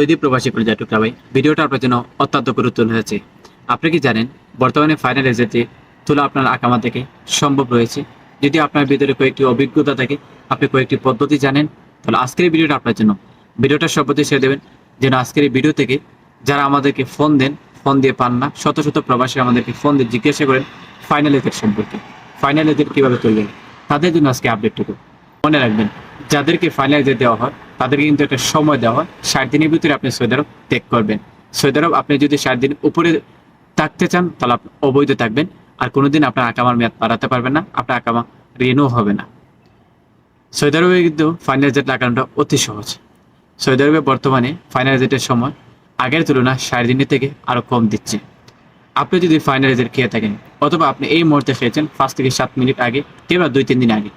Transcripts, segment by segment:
Saudi প্রবাসী কলেজা টুকরা ভাই, ভিডিওটা আপনার জন্য অত্যন্ত গুরুত্বপূর্ণ হয়েছে। আপনি কি জানেন, বর্তমানে ফাইনাল রেজাল্টে তোলা আপনার আকামা থেকে সম্ভব রয়েছে? যদি আপনার ভিতরে কয়েকটি অভিজ্ঞতা থাকে, আপনি কয়েকটি পদ্ধতি জানেন, তাহলে আজকের এই ভিডিওটা আপনার জন্য। ভিডিওটা সর্বদাই শেয়ার দেবেন, যেন আজকের এই ভিডিও থেকে যারা আমাদেরকে ফোন দেন ফোন দিয়ে পান না, শত শত প্রবাসী আমাদেরকে ফোন দিয়ে জিজ্ঞাসা করেন ফাইনাল এদের সম্পর্কে। ফাইনাল এদের কীভাবে তুলবেন তাদের জন্য আজকে আপডেটটুকু মনে রাখবেন, যাদেরকে ফাইনাল যে দেওয়া হয় তাদেরকে কিন্তু একটা সময় দেওয়া হয়। ষাট দিনের ভিতরে আপনি সৌদি আরব ত্যাগ করবেন। সৌদি আরব আপনি যদি ষাট দিন উপরে থাকতে চান, তাহলে আপনি অবৈধ থাকবেন। আর কোনোদিন আপনার আকামার মেয়াদ বাড়াতে পারবেন না, আপনার আকামা রিনিউ হবে না। সৌদি আরবে কিন্তু ফাইনাল জেট লাগানোটা অতি সহজ। সৌদি আরবে বর্তমানে ফাইনাল জেটের সময় আগের তুলনায় ষাট দিনের থেকে আরও কম দিচ্ছে। আপনি যদি ফাইনাল জেট খেয়ে থাকেন, অথবা আপনি এই মুহূর্তে খেয়েছেন, পাঁচ থেকে সাত মিনিট আগে কিংবা দুই, তিন দিন আগে,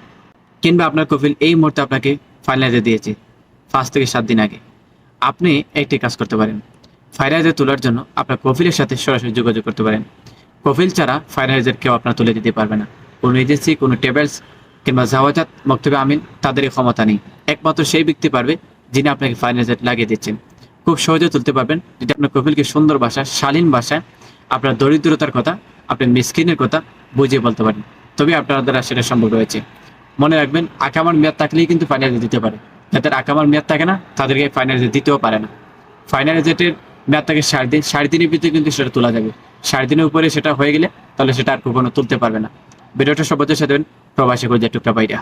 কিংবা আপনার কফিল এই মুহূর্তে আপনাকে ফাইনালাইজে দিয়েছে পাঁচ থেকে সাত দিন আগে। আপনি একটি কাজ করতে পারেন। ফাইনালাইজার তোলার জন্য আপনার কফিলের সাথে সরাসরি যোগাযোগ করতে পারেন। কফিল ছাড়া ফাইনালাইজার কেউ আপনার তুলে দিতে পারবে না। কোনো এজেন্সি, কোনো টেবেলস কিংবা জাওয়াজাত মক্তবে আমিন তাদের ক্ষমতা নেই। একমাত্র সেই ব্যক্তি পারবে যিনি আপনাকে ফাইনালাইজার লাগিয়ে দিচ্ছেন। খুব সহজে তুলতে পারবেন যদি আপনার কফিলকে সুন্দর ভাষা শালীন ভাষায় আপনার দরিদ্রতার কথা, আপনার মিসকিনের কথা বুঝিয়ে বলতে পারেন। তবে আপনার দ্বারা সেটা সম্ভব রয়েছে। মনে রাখবেন, আকামার মেয়াদ থাকলেই কিন্তু ফাইনাল দিতে পারে। যাদের আকামার মেয়াদ থাকে না, তাদেরকে ফাইনাল দিতেও পারে না। ফাইনাল জেটের মেয়াদ থাকে ষাট দিন ষাট দিনের ভিতরে কিন্তু সেটা তোলা যাবে। ষাট দিনের উপরে সেটা হয়ে গেলে তাহলে সেটা আর কখনো তুলতে পারবে না। ভিডিওটা সবাই সাথে প্রবাসী করে টুকটা বাইরা।